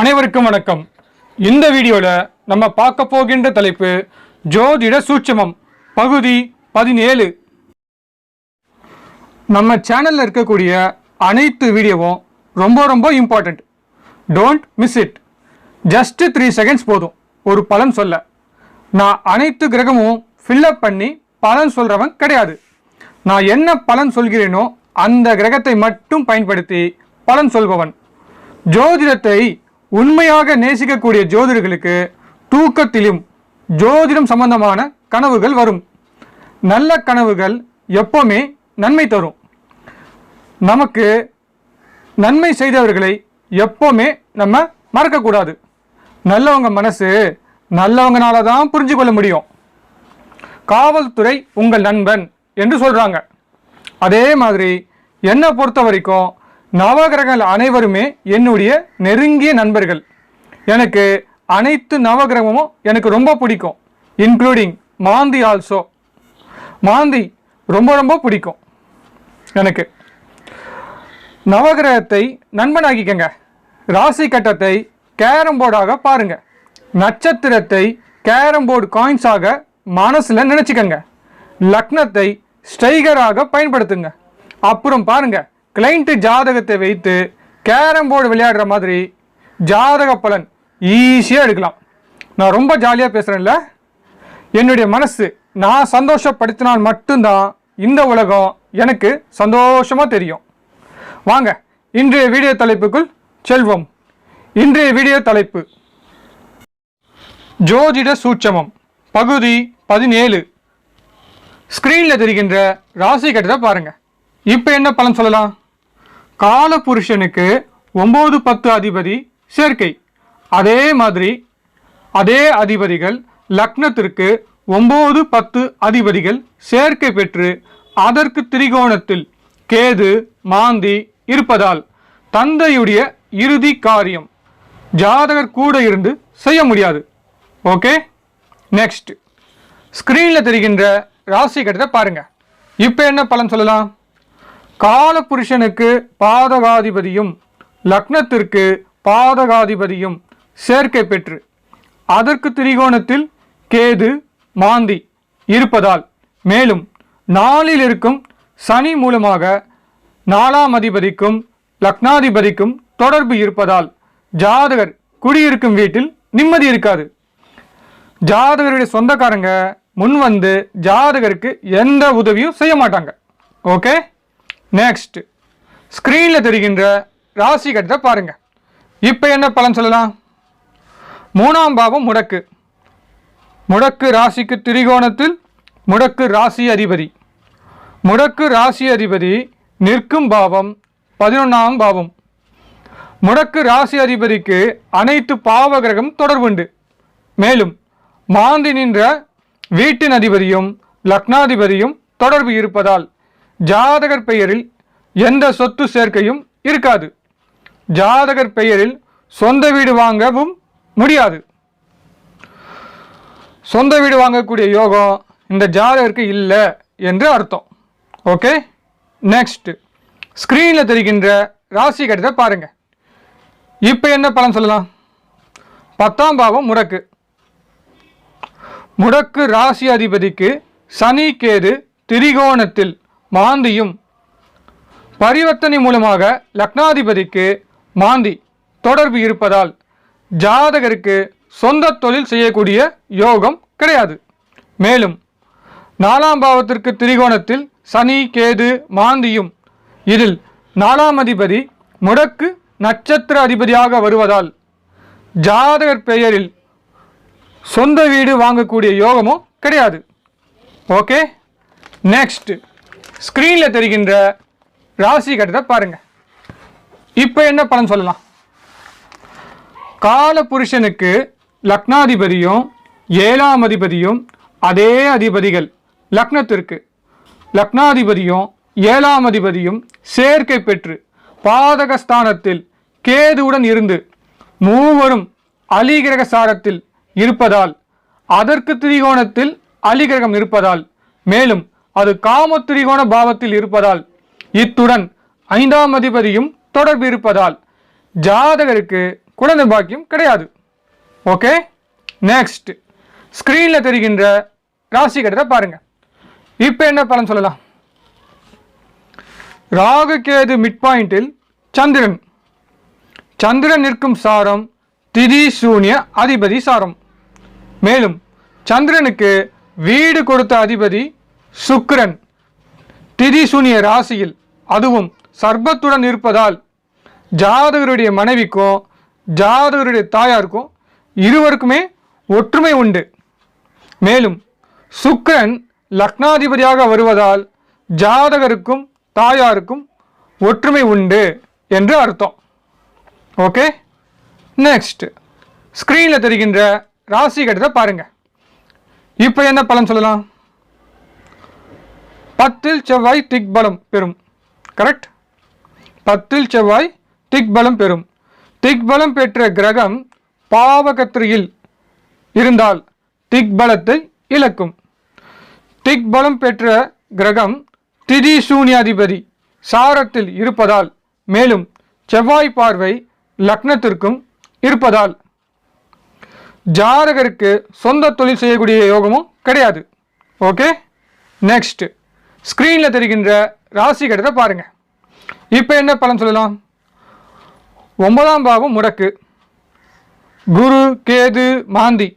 அனைவருக்கும் வணக்கம். இந்த வீடியோவில் நம்ம பார்க்க போகின்ற தலைப்பு ஜோதிட சூட்சமம் பகுதி பதினேழு. நம்ம சேனலில் இருக்கக்கூடிய அனைத்து வீடியோவும் ரொம்ப ரொம்ப important don't miss it just three seconds போதும். ஒரு பலன் சொல்ல. நான் அனைத்து கிரகமும் ஃபில்லப் பண்ணி பலன் சொல்கிறவன் கிடையாது. நான் என்ன பலன் சொல்கிறேனோ அந்த கிரகத்தை மட்டும் பயன்படுத்தி பலன் சொல்பவன். ஜோதிடத்தை உண்மையாக நேசிக்கக்கூடிய ஜோதிடர்களுக்கு தூக்கத்திலும் ஜோதிடம் சம்பந்தமான கனவுகள் வரும். நல்ல கனவுகள் எப்போவுமே நன்மை தரும். நமக்கு நன்மை செய்தவர்களை எப்போவுமே நம்ம மறக்கக்கூடாது. நல்லவங்க மனசு நல்லவங்கனால தான் புரிஞ்சு கொள்ள முடியும். காவல்துறை உங்கள் நண்பன் என்று சொல்கிறாங்க அதே மாதிரி என்னை பொறுத்த வரைக்கும் நவகிரகங்கள் அனைவருமே என்னுடைய நெருங்கிய நண்பர்கள். எனக்கு அனைத்து நவகிரகமும் எனக்கு ரொம்ப பிடிக்கும் இன்க்ளூடிங் மாந்தி ஆல்சோ மாந்தி ரொம்ப ரொம்ப பிடிக்கும் எனக்கு. நவகிரகத்தை நண்பனாக்கிக்கங்க. ராசி கட்டத்தை கேரம் போர்டாக நட்சத்திரத்தை கேரம் போர்டு காயின்ஸாக மனசில் நினச்சிக்கங்க. லக்னத்தை ஸ்டைகராக பயன்படுத்துங்க. அப்புறம் பாருங்கள் கிளைண்ட்டு ஜாதகத்தை வைத்து கேரம் போர்டு விளையாடுற மாதிரி ஜாதக பலன் ஈஸியாக எடுக்கலாம். நான் ரொம்ப ஜாலியாக பேசுகிறேன்ல என்னுடைய மனசு நான் சந்தோஷப்படுத்தினால் மட்டும்தான் இந்த உலகம் எனக்கு சந்தோஷமாக தெரியும். வாங்க இன்றைய வீடியோ தலைப்புக்குள் செல்வோம். இன்றைய வீடியோ தலைப்பு. ஜோதிட சூட்சமம் பகுதி பதினேழு. ஸ்க்ரீனில் தெரிகின்ற ராசி கட்டத்தை பாருங்கள் இப்போ என்ன பலன் சொல்லலாம்? கால புருஷனுக்கு ஒம்பது பத்து அதிபதி சேர்க்கை. அதே மாதிரி அதே அதிபதிகள் லக்னத்திற்கு ஒம்பது பத்து அதிபதிகள் சேர்க்கை பெற்று அதற்கு திரிகோணத்தில் கேது மாந்தி இருப்பதால் தந்தையுடைய இறுதி காரியம் ஜாதகர் கூட இருந்து செய்ய முடியாது. ஓகே? நெக்ஸ்ட் ஸ்க்ரீனில் தெரிகின்ற ராசி கட்டத்தை பாருங்க. இப்போ என்ன பலன் சொல்லலாம்? கால புருஷனுக்கு பாதகாதிபதியும் லக்னத்திற்கு பாதகாதிபதியும் சேர்க்கை பெற்று அதற்கு திரிகோணத்தில் கேது மாந்தி இருப்பதால் மேலும் நாளில் இருக்கும் சனி மூலமாக நாலாம் அதிபதிக்கும் லக்னாதிபதிக்கும் தொடர்பு இருப்பதால் ஜாதகர் குடியிருக்கும் வீட்டில் நிம்மதி இருக்காது. ஜாதகருடைய சொந்தக்காரங்க முன் வந்து ஜாதகருக்கு எந்த உதவியும் செய்ய மாட்டாங்க. ஓகே? நெக்ஸ்ட் ஸ்க்ரீனில் தெரிகின்ற ராசி கட்டத்தை பாருங்கள் இப்போ என்ன பலன் சொல்லலாம்? மூணாம் பாவம் முடக்கு. முடக்கு ராசிக்கு திரிகோணத்தில் முடக்கு ராசி அதிபதி. முடக்கு ராசி அதிபதி நிற்கும் பாவம் பதினொன்றாம் பாவம். முடக்கு ராசி அதிபதிக்கு அனைத்து பாவகிரகம் தொடர்புண்டு. மேலும் மாந்தி நின்ற வீட்டின் அதிபதியும் லக்னாதிபதியும் தொடர்பு இருப்பதால் ஜாதகர் பெயரில் எந்த சொத்து சேர்க்கையும் இருக்காது. ஜாதகர் பெயரில் சொந்த வீடு வாங்கவும் முடியாது. சொந்த வீடு வாங்கக்கூடிய யோகம் இந்த ஜாதகருக்கு இல்லை என்று அர்த்தம். ஓகே? நெக்ஸ்ட் ஸ்க்ரீனில் தெரிகின்ற ராசி கட்டத்தை பாருங்க. இப்போ என்ன பலன் சொல்லலாம்? பத்தாம் பாவம் முடக்கு. முடக்கு ராசி அதிபதிக்கு சனி கேது திரிகோணத்தில் மாந்தியும் பரிவர்த்தனை மூலமாக லக்னாதிபதிக்கு மாந்தி தொடர்பு இருப்பதால் ஜாதகருக்கு சொந்த தொழில் செய்யக்கூடிய யோகம் கிடையாது. மேலும் நாலாம் பாவத்திற்கு திரிகோணத்தில் சனி கேது மாந்தியும் இதில் நாலாம் அதிபதி முடக்கு நட்சத்திர அதிபதியாக வருவதால் ஜாதகர் பெயரில் சொந்த வீடு வாங்கக்கூடிய யோகமும் கிடையாது. Okay next. ஸ்க்ரீனில் தெரிகின்ற ராசி கட்டத்தை பாருங்கள் இப்போ என்ன பலன் சொல்லலாம்? கால புருஷனுக்கு லக்னாதிபதியும் ஏழாம் அதிபதியும் அதே அதிபதிகள் லக்னத்திற்கு. லக்னாதிபதியும் ஏழாம் அதிபதியும் சேர்க்கை பெற்று பாதகஸ்தானத்தில் கேதுவுடன் இருந்து மூவரும் அலிகிரக சாரத்தில் இருப்பதால் அதற்கு திரிகோணத்தில் அலிகிரகம் இருப்பதால் மேலும் அது காம திரிகோண பாவத்தில் இருப்பதால் இத்துடன் ஐந்தாம் அதிபதியும் தொடர்பு இருப்பதால் ஜாதகருக்கு குழந்தை பாக்கியம் கிடையாது. ஓகே? நெக்ஸ்ட் ஸ்க்ரீனில் தெரிகின்ற ராசி கட்டத்தை பாருங்க. இப்போ என்ன பலன் சொல்லலாம்? ராகு கேது மிட் பாயிண்டில் சந்திரன். சந்திரன் நிற்கும் சாரம் திதி சூன்ய அதிபதி சாரம். மேலும் சந்திரனுக்கு வீடு கொடுத்த அதிபதி சுக்கிரன். திரிசூனிய ராசியில் அதுவும் சர்ப்பத்துடன் இருப்பதால் ஜாதகருடைய மனைவிக்கும் ஜாதகருடைய தாயாருக்கும் இருவருக்குமே ஒற்றுமை உண்டு. மேலும் சுக்கிரன் லக்னாதிபதியாக வருவதால் ஜாதகருக்கும் தாயாருக்கும் ஒற்றுமை உண்டு என்று அர்த்தம். ஓகே? நெக்ஸ்ட் ஸ்க்ரீனில் தெரிகின்ற ராசி கட்டத்தை பாருங்கள் இப்போ என்ன பலன் சொல்லலாம்? பத்தில் செவ்வாய் திக்பலம் பெறும். கரெக்ட் பத்தில் செவ்வாய் திக்பலம் பெறும். திக்பலம் பெற்ற கிரகம் பாவகத்திரியில் இருந்தால் திக்பலத்தை இழக்கும். திக்பலம் பெற்ற கிரகம் திதி சூன்யாதிபதி சாரத்தில் இருப்பதால் மேலும் செவ்வாய் பார்வை லக்னத்திற்கும் இருப்பதால் ஜாதகருக்கு சொந்த தொழில் செய்யக்கூடிய யோகமும் கிடையாது. ஓகே நெக்ஸ்ட்டு ஸ்க்ரீனில் தெரிகின்ற ராசி கட்டத்தை பாருங்கள் இப்போ என்ன பலன் சொல்லலாம்? ஒன்பதாம் பாவம் முடக்கு. குரு கேது மாந்தி.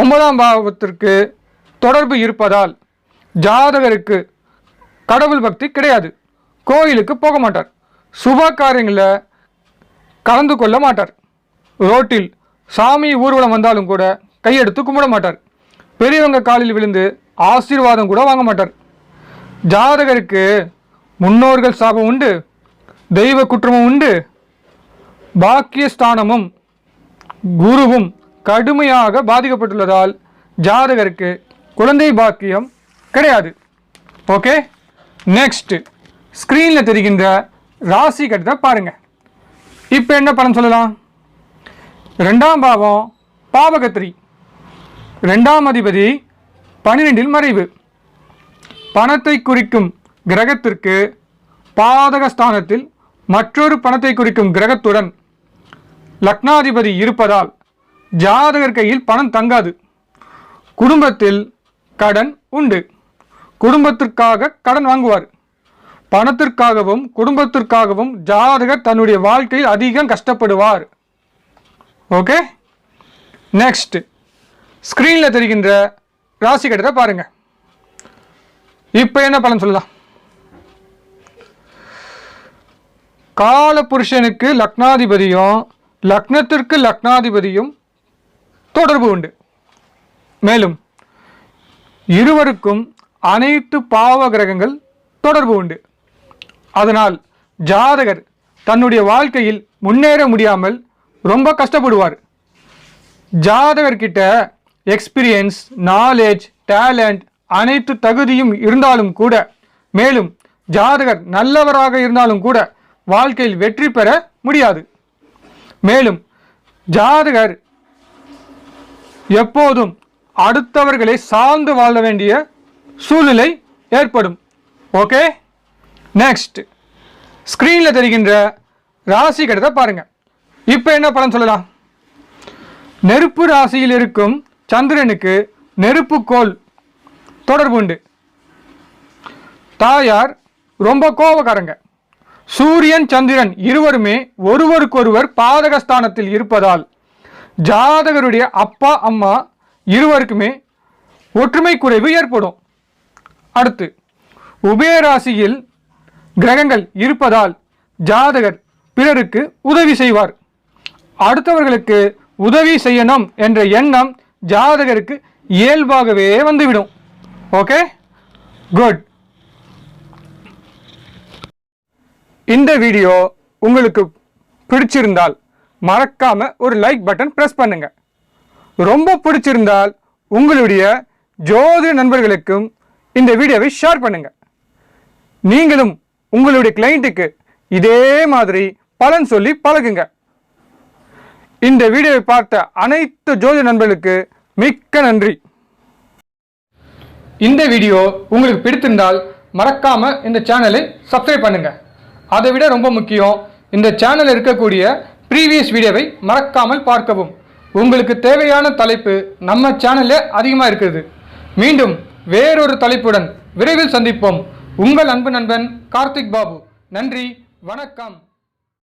ஒன்பதாம் பாவத்திற்கு தொடர்பு இருப்பதால் ஜாதகருக்கு கடவுள் பக்தி கிடையாது. கோயிலுக்கு போக மாட்டார். சுப காரியங்களில் கலந்து கொள்ள மாட்டார். ரோட்டில் சாமி ஊர்வலம் வந்தாலும் கூட கையெடுத்து கும்பிட மாட்டார். பெரியவங்க காலில் விழுந்து ஆசீர்வாதம் கூட வாங்க மாட்டார். ஜாதகருக்கு முன்னோர்கள் சாபம் உண்டு தெய்வ குற்றமும் உண்டு பாக்கியஸ்தானமும் குருவும் கடுமையாக பாதிக்கப்பட்டுள்ளதால் ஜாதகருக்கு குழந்தை பாக்கியம் கிடையாது. ஓகே? நெக்ஸ்ட் ஸ்க்ரீனில் தெரிகின்ற ராசி கட்டத்தை பாருங்கள் இப்போ என்ன பலன் சொல்லலாம்? ரெண்டாம் பாவம் பாவகத்திரி. ரெண்டாம் அதிபதி பன்னிரெண்டில் மறைவு. பணத்தை குறிக்கும் கிரகத்திற்கு பாதகஸ்தானத்தில் மற்றொரு பணத்தை குறிக்கும் கிரகத்துடன் லக்னாதிபதி இருப்பதால் ஜாதகர் கையில் பணம் தங்காது. குடும்பத்தில் கடன் உண்டு. குடும்பத்திற்காக கடன் வாங்குவார். பணத்திற்காகவும் குடும்பத்திற்காகவும் ஜாதகர் தன்னுடைய வாழ்க்கையில் அதிகம் கஷ்டப்படுவார். ஓகே? நெக்ஸ்ட் ஸ்க்ரீனில் தெரிகின்ற ராசி கட்டத்தை பாருங்கள் இப்போ என்ன பலன் சொல்லலாம் கால புருஷனுக்கு லக்னாதிபதியும் லக்னத்திற்கு லக்னாதிபதியும் தொடர்பு உண்டு. மேலும் இருவருக்கும் அனைத்து பாவ கிரகங்கள் தொடர்பு உண்டு. அதனால் ஜாதகர் தன்னுடைய வாழ்க்கையில் முன்னேற முடியாமல் ரொம்ப கஷ்டப்படுவார். ஜாதகர்கிட்ட எக்ஸ்பீரியன்ஸ் நாலேஜ் டேலண்ட் அனைத்து தகுதியும் இருந்தாலும் கூட மேலும் ஜாதகர் நல்லவராக இருந்தாலும் கூட வாழ்க்கையில் வெற்றி பெற முடியாது. மேலும் ஜாதகர் எப்போதும் அடுத்தவர்களை சார்ந்து வாழ வேண்டிய சூழ்நிலை ஏற்படும். ஓகே? நெக்ஸ்ட் ஸ்க்ரீனில் தெரிகின்ற ராசி கடத்தை பாருங்கள் இப்போ என்ன பலன் சொல்லலாம்? நெருப்பு ராசியில் இருக்கும் சந்திரனுக்கு நெருப்புக்கோள் தொடர்பு உண்டு. தாயார் ரொம்ப கோபக்காரங்க. சூரியன் சந்திரன் இருவருமே ஒருவருக்கொருவர் பாதகஸ்தானத்தில் இருப்பதால் ஜாதகருடைய அப்பா அம்மா இருவருக்குமே ஒற்றுமை குறைவு ஏற்படும். அடுத்து உபயராசியில் கிரகங்கள் இருப்பதால் ஜாதகர் பிறருக்கு உதவி செய்வார். அடுத்தவர்களுக்கு உதவி செய்யணும் என்ற எண்ணம் ஜாதகருக்கு இயல்பாகவே வந்துவிடும். ஓகே குட் இந்த வீடியோ உங்களுக்கு பிடிச்சிருந்தால் மறக்காம ஒரு லைக் பட்டன் ப்ரெஸ் பண்ணுங்க. ரொம்ப பிடிச்சிருந்தால் உங்களுடைய ஜோதிட நண்பர்களுக்கும் இந்த வீடியோவை ஷேர் பண்ணுங்க. நீங்களும் உங்களுடைய கிளைண்ட்டுக்கு இதே மாதிரி பலன் சொல்லி பழகுங்க. இந்த வீடியோவை பார்த்த அனைத்து ஜோதிட நண்பர்களுக்கு மிக்க நன்றி. இந்த வீடியோ உங்களுக்கு பிடித்திருந்தால் மறக்காம இந்த சேனலை சப்ஸ்கிரைப் பண்ணுங்க. அதை விட ரொம்ப முக்கியம் இந்த சேனலில் இருக்கக்கூடிய ப்ரீவியஸ் வீடியோவை மறக்காமல் பார்க்கவும். உங்களுக்கு தேவையான தலைப்பு நம்ம சேனலில் அதிகமாக இருக்குது மீண்டும் வேறொரு தலைப்புடன் விரைவில் சந்திப்போம். உங்கள் அன்பு நண்பன் கார்த்திக் பாபு. நன்றி வணக்கம்.